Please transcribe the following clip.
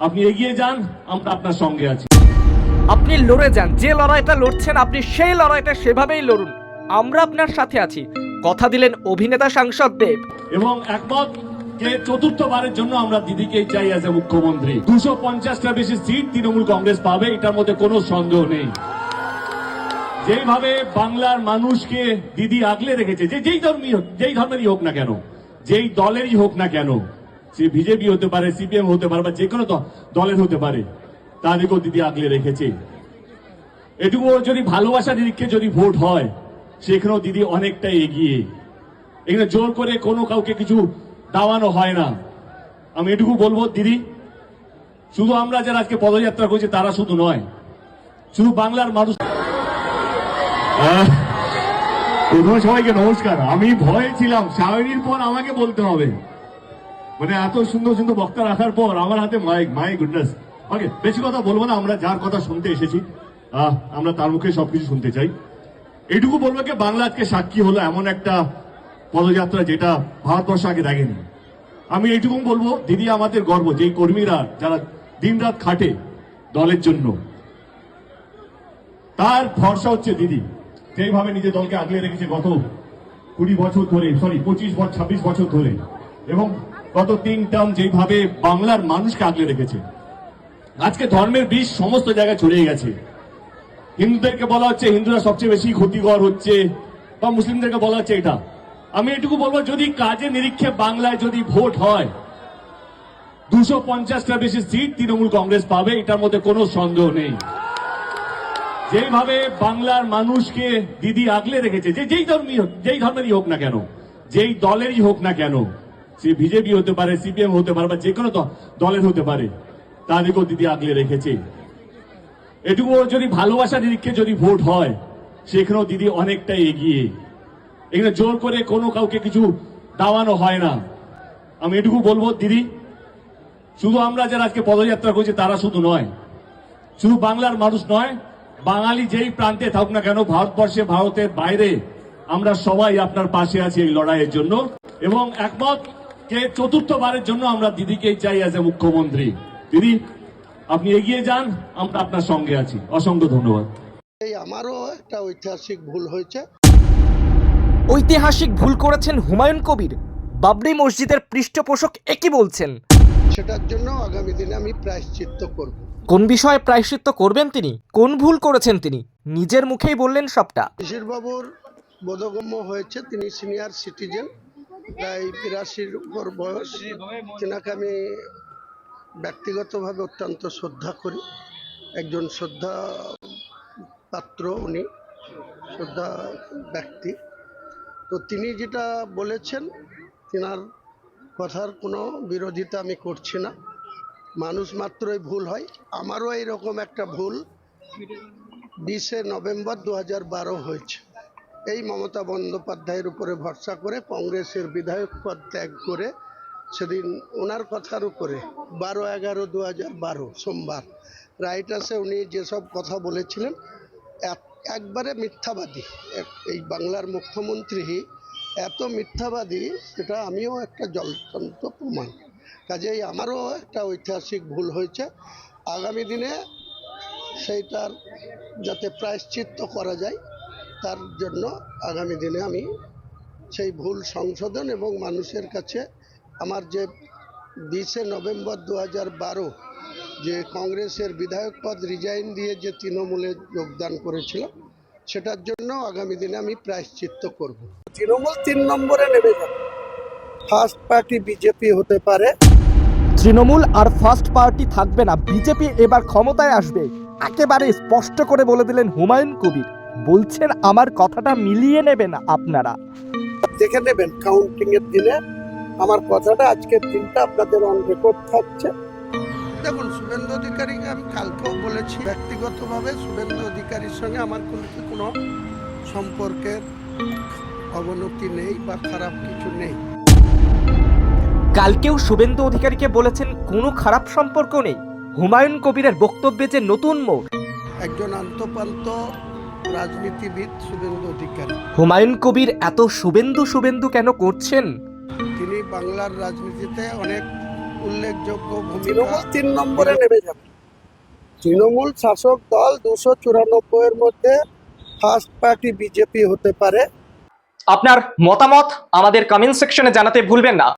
আপনি এগিয়ে যান আমরা আপনার সঙ্গে আছি। আপনি লড়ে যান যে লড়াইটা লড়ছেন আপনি সেই লড়াইটা সেভাবেই লড়ুন। আমরা আপনার সাথে আছি। কথা দিলেন অভিনেতা সাংসদ দেব। এবং একমত যে চতুর্থবারের জন্য আমরা দিদিকে চাই অ্যাজ এ মুখ্যমন্ত্রী। দুশো পঞ্চাশটা বেশি সিট তৃণমূল কংগ্রেস পাবে এটার মধ্যে কোনো সন্দেহ নেই। যেইভাবে বাংলার মানুষকে দিদি আগলে রেখেছে যে যেই ধর্মী হোক যেই ধর্মেরই হোক না কেন যেই দলেরই হোক না কেন সে বিজেপি হতে পারে, সিপিএম হতে পারে বা যে কোনো দলের হতে পারে, তাদেরকেও দিদি আগলে রেখেছে। এটুকু যদি ভালোবাসা নিরীক্ষে যদি ভোট হয়, সেখানেও দিদি অনেকটা এগিয়ে। এখানে জোর করে কোনো কাউকে কিছু দাওয়ানো হয় না। আমি এটুকু বলব, দিদি, শুধু আমরা যারা আজকে পদযাত্রা করছি, তারা শুধু নয়, শুধু বাংলার মানুষ সবাইকে নমস্কার। আমি ভয়ে ছিলাম, সায়নীর পর আমাকে বলতে হবে। মানে এত সুন্দর সুন্দর বক্তা রাখার পর আমার হাতে মাইক মাই গুডনেস ওকে বেশি কথা বলব না, আমরা যার কথা শুনতে এসেছি আমরা তার মুখে সবকিছু শুনতে চাই। এইটুকু বলব কি বাংলা আজকে সাক্ষী হলো এমন একটা পদযাত্রা যেটা ভারতবর্ষ আগে দেখেনি। আমি এইটুকু বলব, দিদি আমাদের গর্ব, যেই কর্মীরা, যারা দিনরাত খাটে দলের জন্য। তার ভরসা হচ্ছে দিদি। যেইভাবে নিজের দলকে আগলে রেখেছে গত কুড়ি বছর ধরে সরি পঁচিশ বছর, ছাব্বিশ বছর ধরে। এবং গত তিন টার্ম যেইভাবে বাংলার মানুষকে আগলে রেখেছে, আজকে ধর্মের বিষ সমস্ত জায়গায় ছড়িয়ে গেছে। হিন্দুদেরকে বলা হচ্ছে হিন্দুরা সবচেয়ে বেশি ক্ষতিকর হচ্ছে, বা মুসলিমদেরকে বলা হচ্ছে এটা। আমি এটুকু বলব, যদি কাজে নিরীক্ষে বাংলায় যদি ভোট হয়, দুশো পঞ্চাশটা বেশি সিট তৃণমূল কংগ্রেস পাবে, এটার মধ্যে কোনো সন্দেহ নেই। যেইভাবে বাংলার মানুষকে দিদি আগলে রেখেছে, যে যেই ধর্মী হোক, যেই ধর্মেরই হোক না কেন, যেই দলেরই হোক না কেন সে বিজেপি হতে পারে, সিপিএম হতে পারে, বা যে কোনো দলের হতে পারে, তাদেরকেও দিদি আগলে রেখেছে। এটুকু যদি ভালোবাসা নিরীক্ষে যদি ভোট হয়, সেখানেও দিদি অনেকটা এগিয়ে। এখানে জোর করে কোনো কাউকে কিছু দাওয়ানো হয় না। আমি এটুকু বলব, দিদি, শুধু আমরা যারা আজকে পদযাত্রা করছি, তারা শুধু নয়। শুধু বাংলার মানুষ নয়, বাঙালি যেই প্রান্তে থাকুক না কেন, ভারতবর্ষে, ভারতের বাইরে আমরা সবাই আপনার পাশে আছি এই লড়াইয়ের জন্য। এবং একমত যে চতুর্থবারের জন্য আমরা দিদিকেই চাই অ্যাজ এ মুখ্যমন্ত্রী। দিদি আপনি এগিয়ে যান আমরা আপনার সঙ্গে আছি। অসংখ্য ধন্যবাদ। এই আমারও একটা ঐতিহাসিক ভুল হয়েছে। ঐতিহাসিক ভুল করেছেন হুমায়ুন কবির। বাবরি মসজিদের পৃষ্ঠপোষক একই বলছেন। সেটার জন্য আগামী দিনে আমি প্রায়শ্চিত্ত করব। কোন বিষয়ে প্রায়শ্চিত্ত করবেন তিনি? কোন ভুল করেছেন তিনি? নিজের মুখেই বললেন সবটা। শিশিরবাবুর বোধগম্য হয়েছে তিনি সিনিয়র সিটিজেন প্রায় বিরাশির উপর বয়স। তেনাকে আমি ব্যক্তিগতভাবে অত্যন্ত শ্রদ্ধা করি। একজন শ্রদ্ধা পাত্র উনি, শ্রদ্ধা ব্যক্তি। তো তিনি যেটা বলেছেন, তেনার কথার কোনো বিরোধিতা আমি করছি না। মানুষ মাত্রই ভুল হয়। আমারও এইরকম একটা ভুল। বিশে নভেম্বর দু হয়েছে। এই মমতা বন্দ্যোপাধ্যায়ের উপরে ভরসা করে কংগ্রেসের বিধায়ক পদ ত্যাগ করে সেদিন ওনার কথার উপরে বারো এগারো দু হাজার বারো সোমবার রাইটাসে উনি যেসব কথা বলেছিলেন, এক- একবারে মিথ্যাবাদী। এই বাংলার মুখ্যমন্ত্রী এত মিথ্যাবাদী, সেটা আমিও একটা জলতন্ত প্রমাণ। কাজেই আমারও একটা ঐতিহাসিক ভুল হয়েছে। আগামী দিনে সেইটার যাতে প্রায়শ্চিত্ত করা যায় তার জন্য আগামী দিনে আমি সেই ভুল সংশোধন এবং মানুষের কাছে আমার যে বিশে নভেম্বর দু হাজার বারো যে কংগ্রেসের বিধায়ক পদ রিজাইন দিয়ে যে তৃণমূলে যোগদান করেছিলাম সেটার জন্য আগামী দিনে আমি প্রায়শ্চিত্ত করব। তৃণমূল তিন নম্বরে নেমে যাবে। ফার্স্ট পার্টি বিজেপি হতে পারে। তৃণমূল আর ফার্স্ট পার্টি থাকবে না। বিজেপি এবার ক্ষমতায় আসবে। একেবারে স্পষ্ট করে বলে দিলেন হুমায়ুন কবির। বলছেন আমার কথাটা মিলিয়ে নেবেন আপনারা। দেখে নেবেন কাউন্টিং এর দিনে আমার কথাটা আজকের দিনটা আপনাদের অন রেকর্ড থাকছে। দেখুন শুভেন্দু অধিকারীকে আমি কালকেও বলেছি ব্যক্তিগতভাবে শুভেন্দু অধিকারীর সঙ্গে আমার কোনো কোনো সম্পর্কের অবনতি নেই বা খারাপ কিছু নেই। কালকেও শুভেন্দু অধিকারীকে বলেছেন কোনো খারাপ সম্পর্ক নেই। হুমায়ুন কবিরের বক্তব্যে যে নতুন মোড়। একজন আন্তপান্ত রাজনীতিবিদ শুভেন্দু অধিকারী। হুমায়ুন কবির এত শুভেন্দু শুভেন্দু কেন করছেন? তিনি বাংলার রাজনীতিতে অনেক উল্লেখযোগ্য তৃণমূল তিন নম্বরে নেমে যাবে। তৃণমূল শাসক দল দুশো চুরানব্বই এর মধ্যে ফার্স্ট পার্টি বিজেপি হতে পারে। আপনার মতামত আমাদের কমেন্ট সেকশনে জানাতে ভুলবেন না।